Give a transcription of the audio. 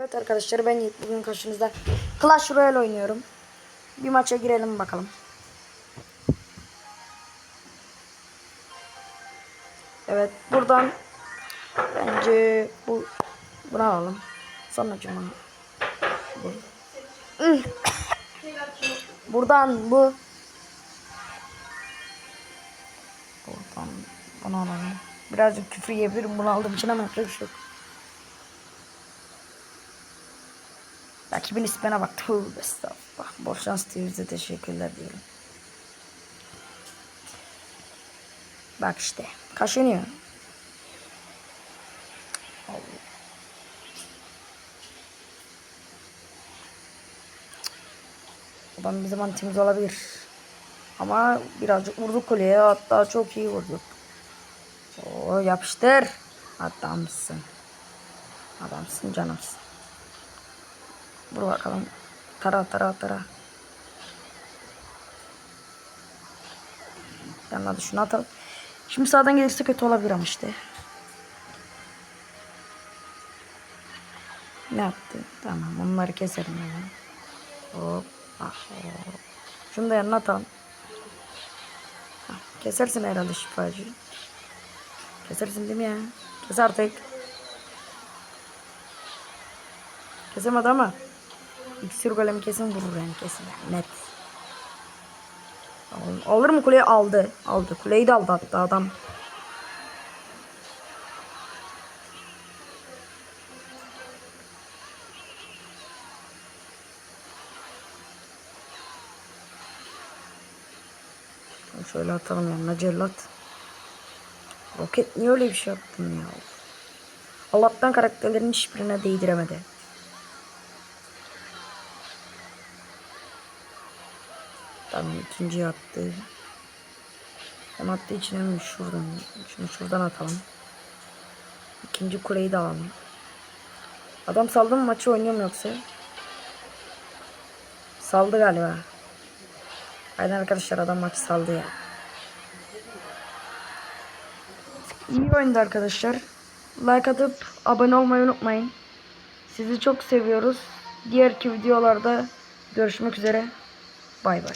Evet arkadaşlar ben Yiğit bugün karşınızda Clash Royale oynuyorum. Bir maça girelim bakalım. Evet buradan bence bu bunu alalım. Sonra cuma. Bu. Buradan bu buradan bunu alalım. Birazcık küfür yiyebilirim bunu aldığım için ama yapacak şey. Rakibin ismine bak. Tövbe estağfurullah. Bol şans TV'de teşekkürler diyorum. Bak işte. Kaşınıyor. Allah. Adam bir zaman temiz olabilir. Ama birazcık vurduk kuleye. Hatta çok iyi vurduk. Oo, yapıştır. Adamsın. Adamsın canımsın. Vur bakalım. Tara tara tara. Yanına da şunu atalım. Şimdi sağdan gelirse kötü olabilir ama işte. Ne yaptı? Tamam onları keserim hemen. Hop. Ah, hop. Şunu da yanına atalım. Kesersin herhalde şifacı. Kesersin değil mi ya? Kes artık. Kesemedi ama. İksir golem kesin vurur yani kesin. Net. Al- Alır mı kuleyi? Aldı. Aldı. Kuleyi de aldı hatta adam. Şöyle atalım yanına cellat. Roket niye öyle bir şey yaptın ya? Allah'tan karakterlerin hiçbirine değdiremedi. Tamam ikinci attı. Hem attı içine mi şuradan? Şunu şuradan atalım. İkinci kuleyi de alalım. Adam saldı mı maçı oynuyor mu yoksa? Saldı galiba. Aynen arkadaşlar adam maçı saldı ya. İyi oyundu arkadaşlar. Like atıp abone olmayı unutmayın. Sizi çok seviyoruz. Diğerki videolarda görüşmek üzere. Bay bay.